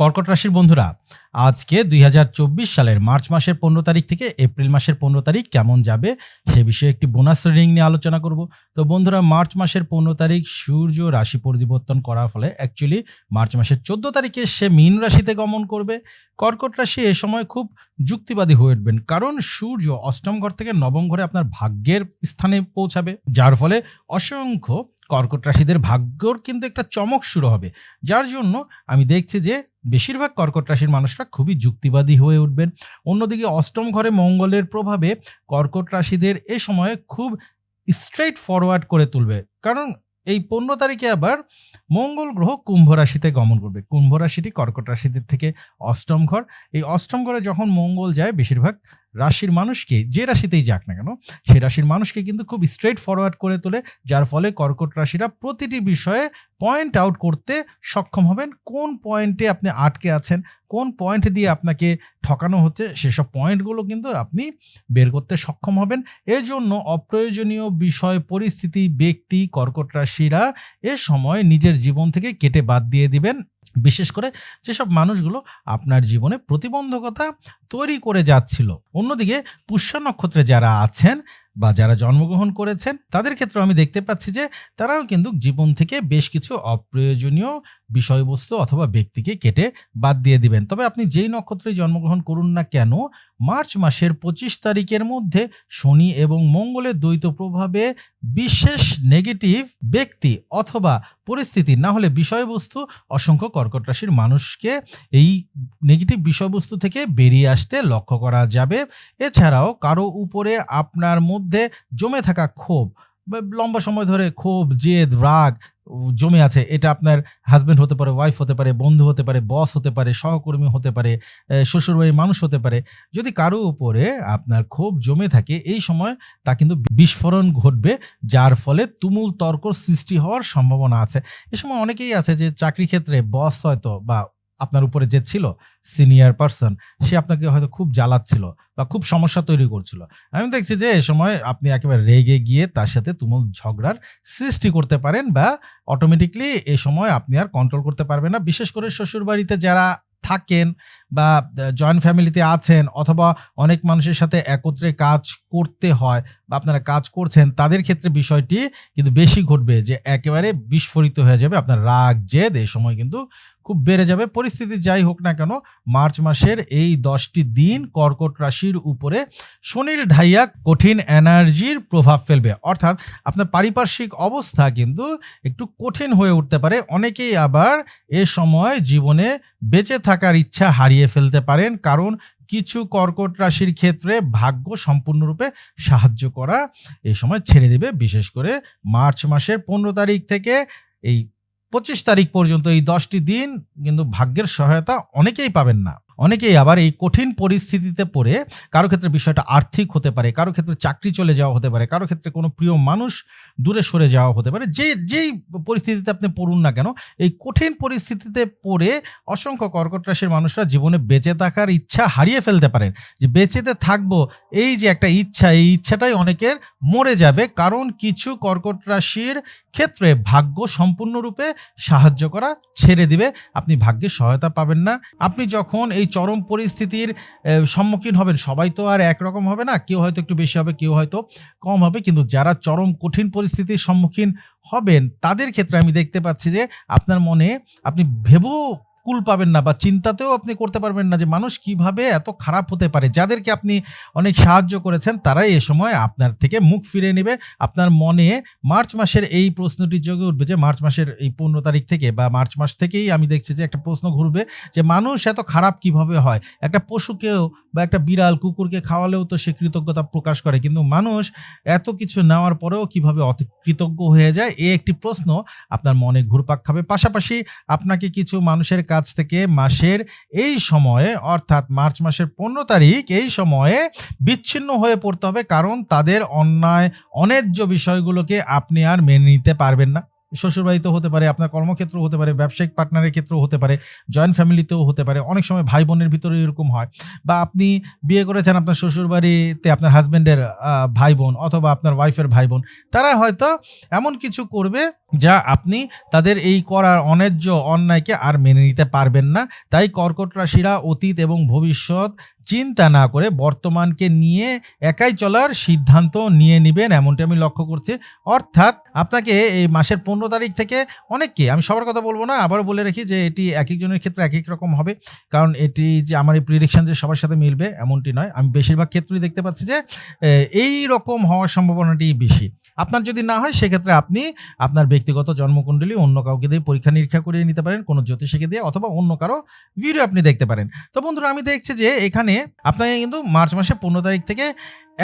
কর্কট রাশির বন্ধুরা, আজকে দুই হাজার চব্বিশ সালের মার্চ মাসের পনেরো তারিখ থেকে এপ্রিল মাসের পনেরো তারিখ কেমন যাবে সে বিষয়ে একটি বোনাস রিডিং নিয়ে আলোচনা করব। তো বন্ধুরা, মার্চ মাসের পনেরো তারিখ সূর্য রাশি পরিবর্তন করার ফলে অ্যাকচুয়ালি মার্চ মাসের চোদ্দ তারিখে সে মীন রাশিতে গমন করবে। কর্কট রাশি এ সময় খুব যুক্তিবাদী হয়ে উঠবেন, কারণ সূর্য অষ্টম ঘর থেকে নবম ঘরে আপনার ভাগ্যের স্থানে পৌঁছাবে, যার ফলে অসংখ্য কর্কট রাশিদের ভাগ্যর কিন্তু একটা চমক শুরু হবে। যার জন্য আমি দেখছি যে বেশিরভাগ কর্কট রাশির মানুষরা খুবই যুক্তিবাদী হয়ে উঠবেন। অন্যদিকে অষ্টম ঘরে মঙ্গলের প্রভাবে কর্কট রাশিদের এ সময়ে খুব স্ট্রেট ফরওয়ার্ড করে তুলবে। কারণ এই পনেরো তারিখে আবার মঙ্গল গ্রহ কুম্ভ রাশিতে গমন করবে। কুম্ভ রাশিটি কর্কট রাশিদের থেকে অষ্টম ঘর। এই অষ্টম ঘরে যখন মঙ্গল যায়, বেশিরভাগ রাশির মানুষকে, যে রাশিতেই যাক না কেন, সে রাশির মানুষকে কিন্তু খুব স্ট্রেট ফরওয়ার্ড করে তোলে, যার ফলে কর্কট রাশিরা প্রতিটি বিষয়ে পয়েন্ট আউট করতে সক্ষম হবেন। কোন পয়েন্টে আপনি আটকে আছেন, কোন পয়েন্ট দিয়ে আপনাকে ঠকানো হচ্ছে, সেসব পয়েন্টগুলো কিন্তু আপনি বের করতে সক্ষম হবেন। এর জন্য অপ্রয়োজনীয় বিষয়, পরিস্থিতি, ব্যক্তি, কর্কট রাশিরা এ সময় নিজের জীবন থেকে কেটে বাদ দিয়ে দিবেন। বিশেষ করে যেসব মানুষগুলো আপনার জীবনে প্রতিবন্ধকতা তৈরি করে যাচ্ছিল। অন্যদিকে পুষ্য নক্ষত্রে যারা আছেন বা যারা জন্মগ্রহণ করেছেন, তাদের ক্ষেত্রে আমি দেখতে পাচ্ছি যে তারাও কিন্তু জীবন থেকে বেশ কিছু অপ্রয়োজনীয় বিষয়বস্তু অথবা ব্যক্তিকে কেটে বাদ দিয়ে দিবেন। তবে আপনি যেই নক্ষত্রে জন্মগ্রহণ করুন না কেন মার্চ মাসের পঁচিশ তারিখের মধ্যে শনি এবং মঙ্গলের দ্বৈত প্রভাবে বিশেষ নেগেটিভ ব্যক্তি অথবা পরিস্থিতি, না হলে বিষয়বস্তু অসংখ্য কর্কট রাশির মানুষকে এই নেগেটিভ বিষয়বস্তু থেকে বেরিয়ে আসতে লক্ষ্য করা যাবে। এছাড়াও কারও উপরে আপনার মধ্যে জমে থাকা ক্ষোভ লম্বা সময় ধরে ক্ষোভ, জেদ, রাগ জমে আছে, এটা আপনার হাজব্যান্ড হতে পারে ওয়াইফ হতে পারে, বন্ধু হতে পারে বস হতে পারে, সহকর্মী হতে পারে শ্বশুরবাড়ির মানুষ হতে পারে, যদি কারও উপরে আপনার ক্ষোভ জমে থাকে, এই সময় তা কিন্তু বিস্ফোরণ ঘটবে, যার ফলে তুমুল তর্ক সৃষ্টি হওয়ার সম্ভাবনা আছে। এ সময় অনেকেই আছে যে চাকরি ক্ষেত্রে বস হয়তো বা আপনার উপরে যে ছিল সিনিয়র পার্সন সে আপনাকে হয়তো খুব জ্বালাচ্ছিল বা খুব সমস্যা তৈরি করছিল। আমি দেখছি যে এ সময় আপনি একেবারে রেগে গিয়ে তার সাথে তুমুল ঝগড়ার সৃষ্টি করতে পারেন বা অটোমেটিকলি এ সময় আপনি আর কন্ট্রোল করতে পারবেন না। বিশেষ করে শ্বশুরবাড়িতে যারা থাকেন বা জয়েন্ট ফ্যামিলিতে আছেন অথবা অনেক মানুষের সাথে একত্রে কাজ করতে হয় বা আপনারা কাজ করছেন, তাদের ক্ষেত্রে বিষয়টি কিন্তু বেশি ঘটবে যে একেবারে বিস্ফোরিত হয়ে যাবে, আপনার রাগ, জেদ এই সময় কিন্তু খুব বেড়ে যাবে। পরিস্থিতি যাই হোক না কেন, মার্চ মাসের এই দশটি দিন কর্কট রাশির উপরে শনির ঢাইয়া কঠিন এনার্জির প্রভাব ফেলবে। অর্থাৎ আপনার পারিপার্শ্বিক অবস্থা কিন্তু একটু কঠিন হয়ে উঠতে পারে। অনেকেই আবার এ সময় জীবনে বেঁচে থাকার ইচ্ছা হারিয়ে ফেলতে পারেন, কারণ কিছু কর্কট রাশির ক্ষেত্রে ভাগ্য সম্পূর্ণরূপে সাহায্য করা এই সময় ছেড়ে দেবে, বিশেষ করে মার্চ মাসের পনেরো তারিখ থেকে এই পঁচিশ তারিখ পর্যন্ত এই দশটি দিন কিন্তু ভাগ্যের সহায়তা অনেকেই পাবেন না। অনেকেই আবার এই কঠিন পরিস্থিতিতে পড়ে কারও ক্ষেত্রে বিষয়টা আর্থিক হতে পারে, কারও ক্ষেত্রে চাকরি চলে যাওয়া হতে পারে, কারও ক্ষেত্রে কোনো প্রিয় মানুষ দূরে সরে যাওয়া হতে পারে, যে, যেই পরিস্থিতিতে আপনি পড়ুন না কেন, এই কঠিন পরিস্থিতিতে পড়ে অসংখ্য কর্কট রাশির মানুষরা জীবনে বেঁচে থাকার ইচ্ছা হারিয়ে ফেলতে পারেন। যে বেঁচেতে থাকব, এই যে একটা ইচ্ছা, এই ইচ্ছাটাই অনেকের মরে যাবে, কারণ কিছু কর্কট রাশির ক্ষেত্রে ভাগ্য সম্পূর্ণরূপে সাহায্য করা ছেড়ে দিবে। আপনি ভাগ্যের সহায়তা পাবেন না। আপনি যখন এই চরম পরিস্থিতির সম্মুখীন হবেন, সবাই তো আর একরকম হবে না। কেউ হয়তো একটু বেশি হবে, কেউ হয়তো কম হবে। কিন্তু যারা চরম কঠিন পরিস্থিতির সম্মুখীন হবেন, তাদের ক্ষেত্রে আমি দেখতে পাচ্ছি যে আপনার মনে আপনি ভেবেও কুল পাবেন না বা চিন্তাতেও আপনি করতে পারবেন না যে মানুষ কীভাবে এত খারাপ হতে পারে। যাদেরকে আপনি অনেক সাহায্য করেছেন, তারাই এ সময় আপনার থেকে মুখ ফিরে নেবে। আপনার মনে মার্চ মাসের এই প্রশ্নটি যোগে উঠবে যে, মার্চ মাসের এই পনেরো তারিখ থেকে বা মার্চ মাস থেকেই আমি দেখছি যে, একটা প্রশ্ন ঘুরবে যে, মানুষ এত খারাপ কীভাবে হয়? একটা পশুকেও বা একটা বিড়াল কুকুরকে খাওয়ালেও তো সে কৃতজ্ঞতা প্রকাশ করে, কিন্তু মানুষ এত কিছু নেওয়ার পরেও কীভাবে অত কৃতজ্ঞ হয়ে যায়? এ একটি প্রশ্ন আপনার মনে ঘুরপাক খাবে। পাশাপাশি আপনাকে কিছু মানুষের কাছ থেকে মাসের এই সময়ে, অর্থাৎ মার্চ মাসের পনেরো তারিখ, এই সময়ে বিচ্ছিন্ন হয়ে পড়তে হবে কারণ তাদের অন্যায়, অন্যায্য বিষয়গুলোকে আপনি আর মেনে নিতে পারবেন না। শ্বশুরবাড়িতেও হতে পারে, আপনার কর্মক্ষেত্র হতে পারে, ব্যবসায়িক পার্টনারের ক্ষেত্রেও হতে পারে জয়েন্ট ফ্যামিলিতেও হতে পারে, অনেক সময় ভাই বোনের ভিতরে এরকম হয়। বা আপনি বিয়ে করেছেন আপনার শ্বশুরবাড়িতে আপনার হাজব্যান্ডের ভাই বোন অথবা আপনার ওয়াইফের ভাই বোন তারা হয়তো এমন কিছু করবে যা আপনি তাদের এই করার অন্যায্য অন্যায়কে আর মেনে নিতে পারবেন না। তাই কর্কট রাশিরা অতীত এবং ভবিষ্যৎ চিন্তা না করে বর্তমানকে নিয়ে একাই চলার সিদ্ধান্ত নিয়ে নেবেন, এমনটি আমি লক্ষ্য করছি। অর্থাৎ আপনাকে এই মাসের পনেরো তারিখ থেকে অনেককে, আমি সবার কথা বলব না, আবারও বলে রাখি যে এটি এক একজনের ক্ষেত্রে এক এক রকম হবে। কারণ এটি যে আমার এই প্রিডিকশান যে সবার সাথে মিলবে, এমনটি নয়। আমি বেশিরভাগ ক্ষেত্রেই দেখতে পাচ্ছি যে এই রকম হওয়ার সম্ভাবনাটি বেশি। আপনার যদি না হয়, সেক্ষেত্রে আপনি আপনার ব্যক্তিগত জন্মকুণ্ডলী অন্য কাউকে দিয়ে পরীক্ষা নিরীক্ষা করিয়ে নিতে পারেন, কোনো জ্যোতিষীকে দিয়ে অথবা অন্য কারও ভিডিও আপনি দেখতে পারেন। তো বন্ধুরা, আমি দেখছি যে এখানে আপনাকে কিন্তু মার্চ মাসের পনেরো তারিখ থেকে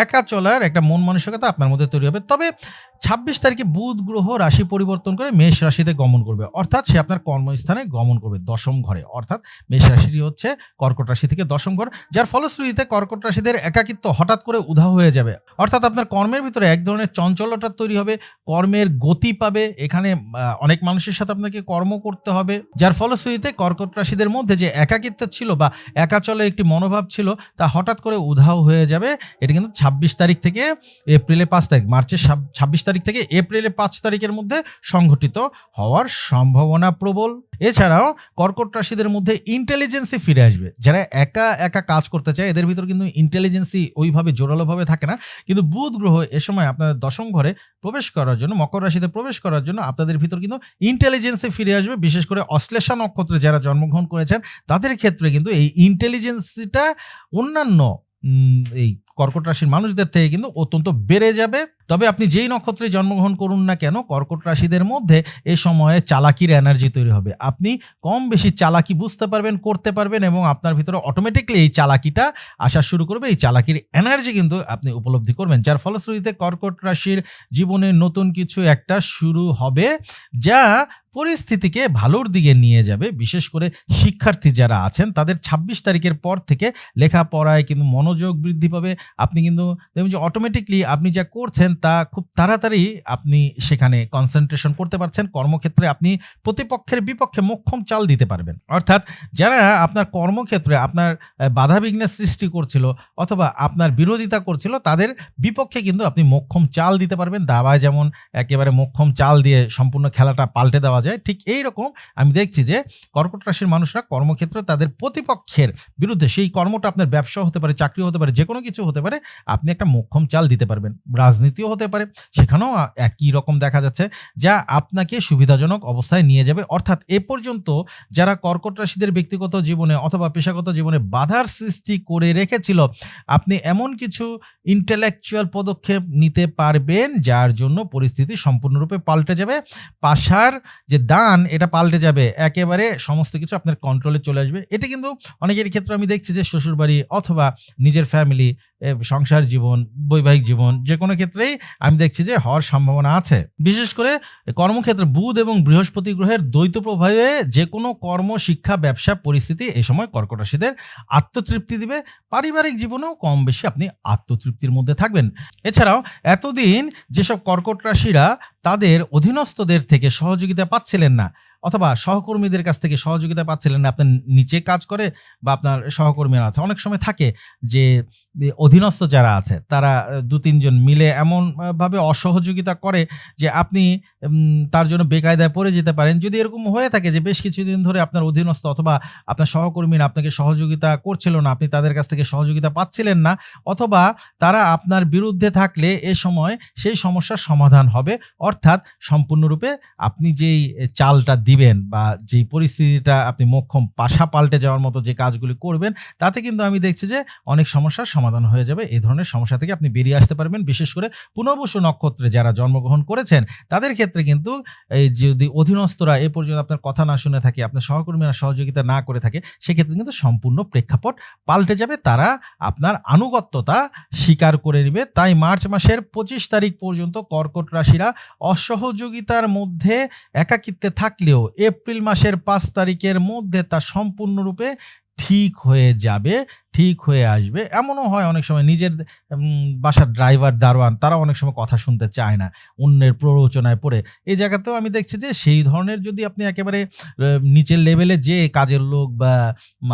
একা চলার একটা মন মানসিকতা আপনার মধ্যে তৈরি হবে। তবে ছাব্বিশ তারিখে বুধ গ্রহ রাশি পরিবর্তন করে মেষ রাশিতে গমন করবে। অর্থাৎ সে আপনার কর্মস্থানে গমন করবে দশম ঘরে। অর্থাৎ মেষ রাশিটি হচ্ছে কর্কট রাশি থেকে দশম ঘর, যার ফলশ্রুতিতে কর্কট রাশিদের একাকিত্ব হঠাৎ করে উধাও হয়ে যাবে। অর্থাৎ আপনার কর্মের ভিতরে এক ধরনের চঞ্চলতা তৈরি হবে, কর্মের গতি পাবে, এখানে অনেক মানুষের সাথে আপনাকে কর্ম করতে হবে, যার ফলশ্রুতিতে কর্কট রাশিদের মধ্যে যে একাকিত্ব ছিল বা একা চলে একটি মনোভাব ছিল, তা হঠাৎ করে উধাও হয়ে যাবে। এটা কিন্তু ছাব্বিশ তারিখ থেকে এপ্রিলে পাঁচ তারিখ, মার্চের ছাব্বিশ তারিখ থেকে এপ্রিলে পাঁচ তারিখের মধ্যে সংঘটিত হওয়ার সম্ভাবনা প্রবল। এছাড়াও কর্কট রাশিদের মধ্যে ইন্টেলিজেন্সি ফিরে আসবে। যারা একা একা কাজ করতে চায়, এদের ভিতর কিন্তু ইন্টেলিজেন্সি ওইভাবে জোরালোভাবে থাকে না। কিন্তু বুধ গ্রহ এ সময় আপনাদের দশম ঘরে প্রবেশ করার জন্য, মকর রাশিতে প্রবেশ করার জন্য আপনাদের ভিতর কিন্তু ইন্টেলিজেন্সি ফিরে আসবে। বিশেষ করে অশ্লেষা নক্ষত্রে যারা জন্মগ্রহণ করেছেন, তাদের ক্ষেত্রে কিন্তু এই ইন্টেলিজেন্সিটা অন্যান্য এই কর্কট রাশির মানুষদের থেকে কিন্তু অত্যন্ত বেড়ে যাবে। তবে আপনি যেই নক্ষত্রে জন্মগ্রহণ করুন না কেন, কর্কট রাশিদের মধ্যে এ সময়ে চালাকির এনার্জি তৈরি হবে। আপনি কম বেশি চালাকি বুঝতে পারবেন, করতে পারবেন এবং আপনার ভিতরে অটোমেটিকলি এই চালাকিটা আসা শুরু করবে। এই চালাকির এনার্জি কিন্তু আপনি উপলব্ধি করবেন। যার ফলশ্রুতিতে কর্কট রাশির জীবনে নতুন কিছু একটা শুরু হবে, যা পরিস্থিতিকে ভালোর দিকে নিয়ে যাবে। বিশেষ করে শিক্ষার্থী যারা আছেন, তাদের ২৬ তারিখের পর থেকে লেখাপড়ায় কিন্তু মনোযোগ বৃদ্ধি পাবে। আপনি কিন্তু দেখবেন যে অটোমেটিকলি আপনি যা করছেন তা খুব তাড়াতাড়ি আপনি সেখানে কনসেন্ট্রেশন করতে পারছেন। কর্মক্ষেত্রে আপনি প্রতিপক্ষের বিপক্ষে মোক্ষম চাল দিতে পারবেন। অর্থাৎ যারা আপনার কর্মক্ষেত্রে আপনার আহ, বাধা বিঘ্নের সৃষ্টি করছিল অথবা আপনার বিরোধিতা করছিল তাদের বিপক্ষে কিন্তু আপনি মোক্ষম চাল দিতে পারবেন। দাবায় যেমন একেবারে মোক্ষম চাল দিয়ে সম্পূর্ণ খেলাটা পাল্টে দেওয়া যায় ঠিক এই রকম আমি দেখছি যে কর্কট রাশির মানুষরা কর্মক্ষেত্রে তাদের প্রতিপক্ষের বিরুদ্ধে সেই কর্মটা আপনার ব্যবসা হতে পারে চাকরি হতে পারে যে কোনো কিছু হতে পারে আপনি একটা মোক্ষম চাল দিতে পারবেন। রাজনীতিও হতে পারে। সেখানেও একই রকম দেখা যাচ্ছে, যা আপনাকে সুবিধাজনক অবস্থায় নিয়ে যাবে। অর্থাৎ এ পর্যন্ত যারা কর্কট রাশিদের ব্যক্তিগত জীবনে অথবা পেশাগত জীবনে বাধার সৃষ্টি করে রেখেছিল, আপনি এমন কিছু ইন্টেলেকচুয়াল পদক্ষেপ নিতে পারবেন, যার জন্য পরিস্থিতি সম্পূর্ণরূপে পাল্টে যাবে। পাশার যে দান, এটা পাল্টে যাবে। একেবারে সমস্ত কিছু আপনার কন্ট্রোলে চলে আসবে। এটা কিন্তু অনেকের ক্ষেত্রে আমি দেখছি যে শ্বশুরবাড়ি অথবা নিজের ফ্যামিলি সংসার জীবন, বৈবাহিক জীবন যে কোনো ক্ষেত্রেই আমি দেখছি যে হওয়ার সম্ভাবনা আছে। বিশেষ করে কর্মক্ষেত্রে বুধ এবং বৃহস্পতি গ্রহের দ্বৈত প্রভাবে যে কোনো কর্ম, শিক্ষা, ব্যবসা, পরিস্থিতি এই সময় কর্কট রাশিদের আত্মতৃপ্তি দিবে। পারিবারিক জীবনেও কম বেশি আপনি আত্মতৃপ্তির মধ্যে থাকবেন। এছাড়াও এতদিন যেসব কর্কট রাশিরা তাদের অধীনস্থদের থেকে সহযোগিতা পাচ্ছিলেন না অথবা সহকর্মীদের কাছ থেকে সহযোগিতা পাচ্ছিলেন না, আপনার নিচে কাজ করে বা আপনার সহকর্মীরা আছে। অনেক সময় থাকে যে অধীনস্থ যারা আছে, তারা দু, তিনজন মিলে এমনভাবে অসহযোগিতা করে যে আপনি তার জন্য বেকায়দায় পড়ে যেতে পারেন। যদি এরকম হয়ে থাকে যে বেশ কিছুদিন ধরে আপনার অধীনস্থ অথবা আপনার সহকর্মীরা আপনাকে সহযোগিতা করছিল না, আপনি তাদের কাছ থেকে সহযোগিতা পাচ্ছিলেন না, অথবা তারা আপনার বিরুদ্ধে থাকলে এ সময় সেই সমস্যার সমাধান হবে। অর্থাৎ সম্পূর্ণরূপে আপনি যেই চালটা দিবেন বা যেই পরিস্থিতিটা আপনি মোক্ষম পাশা পাল্টে যাওয়ার মতো যে কাজগুলি করবেন, তাতে কিন্তু আমি দেখছি যে অনেক সমস্যার সমাধান হয়ে যাবে। এই ধরনের সমস্যা থেকে আপনি বেরিয়ে আসতে পারবেন। বিশেষ করে পুনর্বসু নক্ষত্রে যারা জন্মগ্রহণ করেছেন, তাদের ক্ষেত্রে কিন্তু এই যদি অধীনস্থরা এ পর্যন্ত আপনার কথা না শুনে থাকে, আপনার সহকর্মীরা সহযোগিতা না করে থাকে, সেক্ষেত্রে কিন্তু সম্পূর্ণ প্রেক্ষাপট পাল্টে যাবে। তারা আপনার আনুগত্যতা স্বীকার করে নেবে। তাই মার্চ মাসের পঁচিশ তারিখ পর্যন্ত কর্কট রাশিরা অসহযোগিতার মধ্যে একাকিত্বে থাকলেও এপ্রিল মাসের পাঁচ তারিখের মধ্যে তা সম্পূর্ণরূপে ঠিক হয়ে যাবে, ঠিক হয়ে আসবে। এমনও হয় অনেক সময় নিজের বাসার ড্রাইভার দারোয়ান তারা অনেক সময় কথা শুনতে চায় না, অন্যের প্ররোচনায় পড়ে। এই জায়গাতেও আমি দেখছি যে সেই ধরনের যদি আপনি একেবারে নিচের লেভেলে যে কাজের লোক বা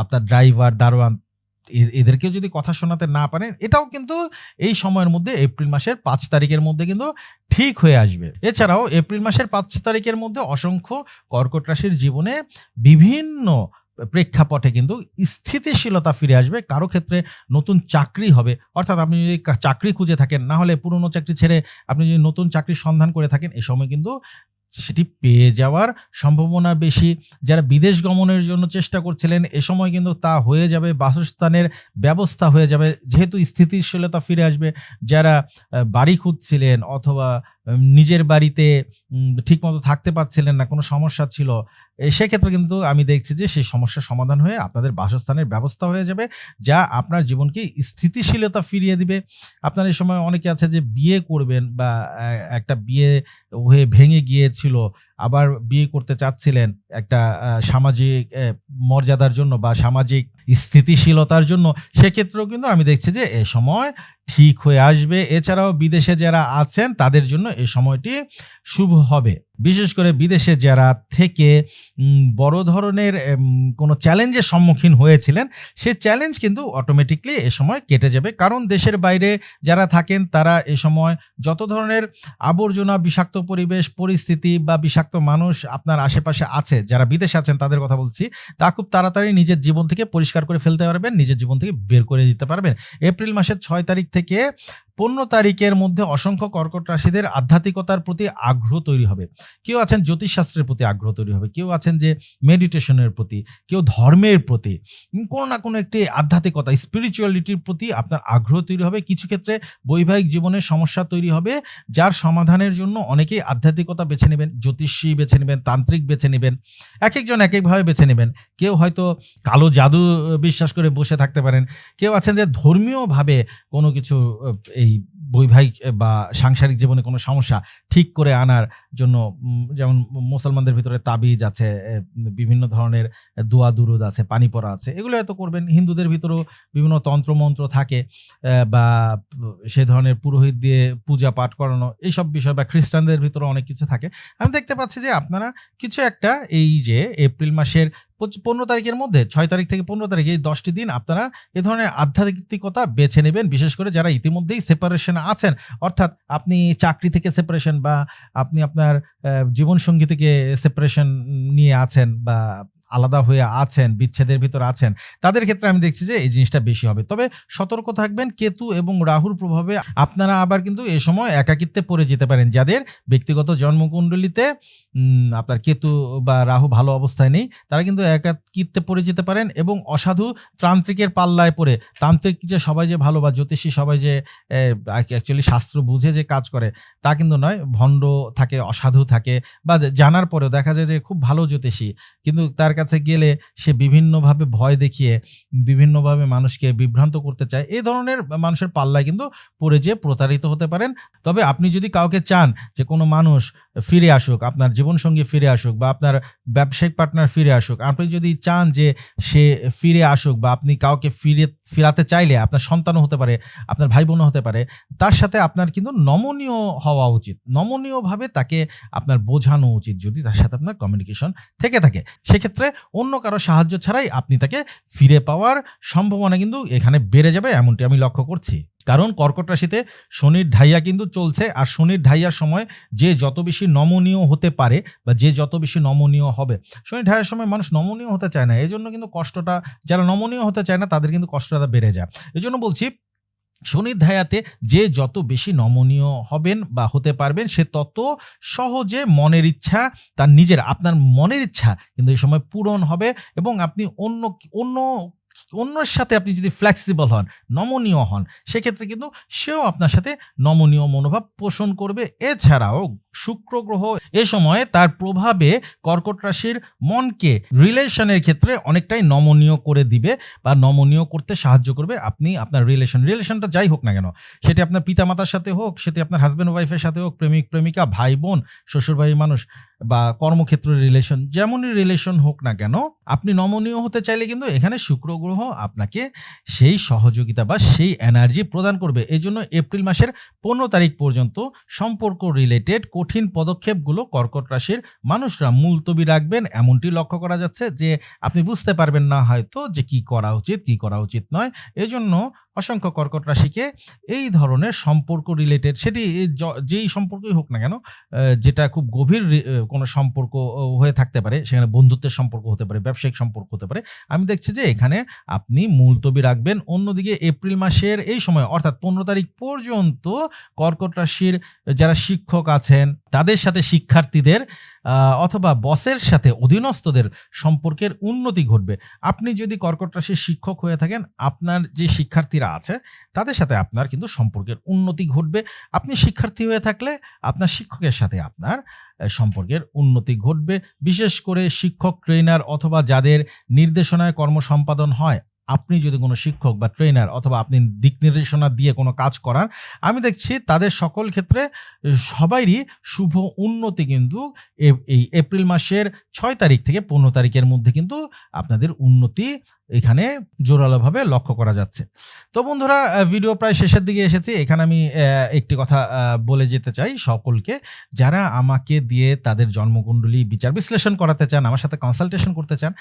আপনার ড্রাইভার দারোয়ান এদেরকেও যদি কথা শোনাতে না পারেন, এটাও কিন্তু এই সময়ের মধ্যে এপ্রিল মাসের পাঁচ তারিখের মধ্যে কিন্তু ঠিক হয়ে আসবে। এছাড়াও এপ্রিল মাসের পাঁচ তারিখের মধ্যে অসংখ্য কর্কট রাশির জীবনে বিভিন্ন প্রেক্ষাপটে কিন্তু স্থিতিশীলতা ফিরে আসবে। কারও ক্ষেত্রে নতুন চাকরি হবে, অর্থাৎ আপনি যদি চাকরি খুঁজে থাকেন, না হলে পুরনো চাকরি ছেড়ে আপনি যদি নতুন চাকরির সন্ধান করে থাকেন, এ সময় কিন্তু সেটি পেয়ে যাওয়ার সম্ভাবনা বেশি। যারা বিদেশ গমনের জন্য চেষ্টা করছিলেন, এ সময় কিন্তু তা হয়ে যাবে, বাসস্থানের ব্যবস্থা হয়ে যাবে, যেহেতু স্থিতিশীলতা ফিরে আসবে। যারা বাড়ি খুঁজছিলেন অথবা নিজের বাড়িতে ঠিকমতো থাকতে পারছিলেন না, কোনো সমস্যা ছিল সেক্ষেত্রে কিন্তু আমি দেখছি যে সেই সমস্যার সমাধান হয়ে আপনাদের বাসস্থানের ব্যবস্থা হয়ে যাবে, যা আপনার জীবনকে স্থিতিশীলতা ফিরিয়ে দিবে। আপনার এই সময় অনেকে আছে যে বিয়ে করবেন বা একটা বিয়ে হয়ে ভেঙে গিয়েছিল আবার বিয়ে করতে চাচ্ছিলেন একটা সামাজিক মর্যাদার জন্য বা সামাজিক স্থিতিশীলতার জন্য, সেক্ষেত্রেও কিন্তু আমি দেখছি যে এ সময় ঠিক হয়ে আসবে। এছাড়াও বিদেশে যারা আছেন, তাদের জন্য এ সময়টি শুভ হবে। বিশেষ করে বিদেশে যারা থেকে বড় ধরনের কোনো চ্যালেঞ্জের সম্মুখীন হয়েছিলেন, সে চ্যালেঞ্জ কিন্তু অটোমেটিকলি এ সময় কেটে যাবে। কারণ দেশের বাইরে যারা থাকেন, তারা এ সময় যত ধরনের আবর্জনা, বিষাক্ত পরিবেশ, পরিস্থিতি বা বিষাক্ত মানুষ আপনার আশেপাশে আছে, যারা বিদেশে আছেন, তাদের কথা বলছি, তা খুব তাড়াতাড়ি নিজের জীবন থেকে পরিষ্কার করে ফেলতে পারবেন, নিজের জীবন থেকে বের করে দিতে পারবেন। এপ্রিল মাসের ছয় তারিখ থেকে পনেরো তারিখের মধ্যে অসংখ্য কর্কট রাশিদের আধ্যাত্মিকতার প্রতি আগ্রহ তৈরি হবে। কেউ আছেন জ্যোতিষশাস্ত্রের প্রতি আগ্রহ তৈরি হবে কেউ আছেন যে মেডিটেশনের প্রতি কেউ ধর্মের প্রতি। কোনো না কোনো একটি আধ্যাত্মিকতা স্পিরিচুয়ালিটির প্রতি আপনার আগ্রহ তৈরি হবে। কিছু ক্ষেত্রে বৈবাহিক জীবনের সমস্যা তৈরি হবে যার সমাধানের জন্য অনেকেই আধ্যাত্মিকতা বেছে নেবেন জ্যোতিষী বেছে নেবেন তান্ত্রিক বেছে নেবেন এক একজন এক একভাবে বেছে নেবেন। কেউ হয়তো কালো জাদু বিশ্বাস করে বসে থাকতে পারেন। কেউ আছেন যে ধর্মীয়ভাবে কোনো কিছু আহ, এই বৈবাহিক বা সাংসারিক জীবনে কোনো সমস্যা ঠিক করে আনার জন্য যেমন মুসলমানদের ভিতরে তাবিজ আছে বিভিন্ন ধরনের দোয়া দুরুদ আছে, পানি পড়া আছে, এগুলো হয়তো করবেন। হিন্দুদের ভিতরেও বিভিন্ন তন্ত্রমন্ত্র থাকে বা সে ধরনের পুরোহিত দিয়ে পূজা পাঠ করানো, এইসব বিষয় বা খ্রিস্টানদের ভিতরে অনেক কিছু থাকে। আমি দেখতে পাচ্ছি যে আপনারা কিছু একটা এই যে এপ্রিল মাসের পনেরো তারিখের মধ্যে, ছয় তারিখ থেকে পনেরো তারিখ, এই দশটি দিন আপনারা এ ধরনের আধ্যাত্মিকতা বেছে নেবেন, বিশেষ করে যারা ইতিমধ্যেই সেপারেশন আছেন। অর্থাৎ আপনি চাকরি থেকে সেপারেশন বা আপনি আপনার জীবনসঙ্গী থেকে সেপারেশন নিয়ে আছেন বা আলাদা হয়ে আছেন, বিচ্ছেদের ভিতর আছেন, তাদের ক্ষেত্রে আমি দেখছি যে এই জিনিসটা বেশি হবে। তবে সতর্ক থাকবেন, কেতু এবং রাহুর প্রভাবে আপনারা আবার কিন্তু এ সময় একাকিত্বে পড়ে যেতে পারেন, যাদের ব্যক্তিগত জন্মকুণ্ডলিতে আপনার কেতু বা রাহু ভালো অবস্থায় নেই, তারা কিন্তু একাকিত্বে পড়ে যেতে পারেন এবং অসাধু তান্ত্রিকের পাল্লায় পড়ে। তান্ত্রিক যে সবাই যে ভালো বা জ্যোতিষী সবাই যে অ্যাকচুয়ালি শাস্ত্র বুঝে যে কাজ করে, তা কিন্তু নয়, ভণ্ড থাকে, অসাধু থাকে বা জানার পরেও দেখা যায় যে খুব ভালো জ্যোতিষী। কিন্তু তার কাছে গেলে সে বিভিন্নভাবে ভয় দেখিয়ে, বিভিন্নভাবে মানুষকে বিভ্রান্ত করতে চায়, এই ধরনের মানুষের পাল্লায় কিন্তু পড়ে যেয়ে প্রতারিত হতে পারেন। তবে আপনি যদি কাউকে চান যে কোনো মানুষ ফিরে আসুক, আপনার জীবনসঙ্গী ফিরে আসুক বা আপনার ব্যবসায়িক পার্টনার ফিরে আসুক, আপনি যদি চান যে সে ফিরে আসুক বা আপনি কাউকে ফিরে, ফিরাতে চাইলে আপনার সন্তানও হতে পারে, আপনার ভাই বোনও হতে পারে, তার সাথে আপনার কিন্তু নমনীয় হওয়া উচিত। নমনীয়ভাবে তাকে আপনার বোঝানো উচিত যদি তার সাথে আপনার কমিউনিকেশন থেকে থাকে। সেক্ষেত্রে অন্য কারও সাহায্য ছাড়াই আপনি তাকে ফিরে পাওয়ার সম্ভাবনা কিন্তু এখানে বেড়ে যাবে, এমনটি আমি লক্ষ্য করছি। কারণ কর্কট রাশিতে শনির ঢাইয়া কিন্তু চলছে, আর শনির ঢাইয়ার সময় যে যত বেশি নমনীয় হতে পারে বা যে যত বেশি নমনীয় হবে, শনির ঢাইয়ার সময় মানুষ নমনীয় হতে চায় না এই জন্য কিন্তু কষ্টটা, যারা নমনীয় হতে চায় না, তাদের কিন্তু কষ্টটা বেড়ে যায়। এই জন্য বলছি শনির ধায়াতে যে যত বেশি নমনীয় হবেন বা হতে পারবেন, সে তত সহজে মনের ইচ্ছা, তার নিজের, আপনার মনের ইচ্ছা কিন্তু এই সময় পূরণ হবে এবং আপনি অন্য অন্য, অন্যের সাথে আপনি যদি ফ্লেক্সিবল হন, নমনীয় হন, সেক্ষেত্রে কিন্তু সেও আপনার সাথে নমনীয় মনোভাব পোষণ করবে। এছাড়াও শুক্র গ্রহ এ সময় তার প্রভাবে কর্কট রাশির মনকে রিলেশনের ক্ষেত্রে অনেকটাই নমনীয় করে দিবে বা নমনীয় করতে সাহায্য করবে। আপনি আপনার রিলেশন রিলেশনটা যাই হোক না কেন, সেটি আপনার পিতামাতার সাথে হোক, সেটি আপনার হাজব্যান্ড ওয়াইফের সাথে হোক, প্রেমিক, প্রেমিকা, ভাই, বোন শ্বশুর ভাই মানুষ বা কর্মক্ষেত্র রিলেশন যেমনই রিলেশন হোক না কেন, আপনি নমনীয় হতে চাইলে কিন্তু এখানে শুক্র গ্রহ আপনাকে সেই সহযোগিতা বা সেই এনার্জি প্রদান করবে। এই জন্য এপ্রিল মাসের পনেরো তারিখ পর্যন্ত সম্পর্ক রিলেটেড কঠিন পদক্ষেপগুলো কর্কট রাশির মানুষরা মুলতবি রাখবেন। এমনটি লক্ষ্য করা যাচ্ছে যে, আপনি বুঝতে পারবেন না হয়তো যে কি করা উচিত, কি করা উচিত নয়। এজন্য অসংখ্য কর্কট রাশিকে এই ধরনের সম্পর্ক রিলেটেড সেটি যেই সম্পর্কই হোক না কেন যেটা খুব গভীর কোনো সম্পর্ক হয়ে থাকতে পারে, সেখানে বন্ধুত্বের সম্পর্ক হতে পারে, ব্যবসায়িক সম্পর্ক হতে পারে। আমি দেখছি যে এখানে আপনি মুলতবি রাখবেন। অন্যদিকে এপ্রিল মাসের এই সময়, অর্থাৎ পনেরো তারিখ পর্যন্ত কর্কট রাশির যারা শিক্ষক আছেন তাদের সাথে শিক্ষার্থীদের অথবা বসের সাথে অধীনস্থদের সম্পর্কের উন্নতি ঘটবে। আপনি যদি কর্কট রাশির শিক্ষক হয়ে থাকেন, আপনার যে শিক্ষার্থীরা আছে, তাদের সাথে আপনার কিন্তু সম্পর্কের উন্নতি ঘটবে। আপনি শিক্ষার্থী হয়ে থাকলে, আপনার শিক্ষকের সাথে আপনার সম্পর্কের উন্নতি ঘটবে। বিশেষ করে শিক্ষক, ট্রেনার অথবা যাদের নির্দেশনায় কর্ম সম্পাদন হয় আপনি যদি কোনো শিক্ষক বা ট্রেনার অথবা আপনি দিক নির্দেশনা দিয়ে কোনো কাজ করান, আমি দেখছি তাদের সকল ক্ষেত্রে সবারই শুভ উন্নতি কিন্তু এই এপ্রিল মাসের ছয় তারিখ থেকে পনেরো তারিখের মধ্যে কিন্তু আপনাদের উন্নতি এখানে জোরালোভাবে লক্ষ্য করা যাচ্ছে। তো বন্ধুরা ভিডিও প্রায় শেষের দিকে এসেছি। এখানে আমি একটি কথা বলে যেতে চাই সকলকে। যারা আমাকে দিয়ে তাদের জন্মকুণ্ডলী বিচার বিশ্লেষণ করাতে চান, আমার সাথে কনসালটেশন করতে চান,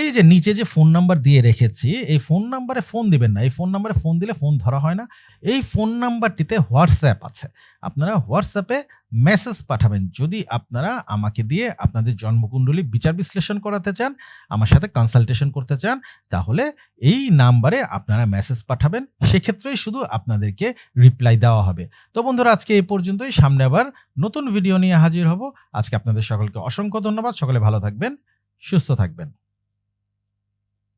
এই যে নিচে যে ফোন নাম্বার দিয়ে রেখেছি, এই ফোন নাম্বারে ফোন দিবেন না। এই ফোন নাম্বারে ফোন দিলে ফোন ধরা হয় না। এই ফোন নাম্বারটিতে হোয়াটসঅ্যাপ আছে। আপনারা হোয়াটসঅ্যাপে মেসেজ পাঠাবেন। যদি আপনারা আমাকে দিয়ে আপনাদের জন্মকুণ্ডলী বিচার বিশ্লেষণ করাতে চান, আমার সাথে কনসালটেশন করতে চান তাহলে এই নাম্বারে আপনারা মেসেজ পাঠাবেন। সেক্ষেত্রেই শুধু আপনাদেরকে রিপ্লাই দেওয়া হবে। তো বন্ধুরা, আজকে এই পর্যন্তই। সামনে আবার নতুন ভিডিও নিয়ে হাজির হব। আজকে আপনাদের সকলকে অসংখ্য ধন্যবাদ। সকলে ভালো থাকবেন, সুস্থ থাকবেন।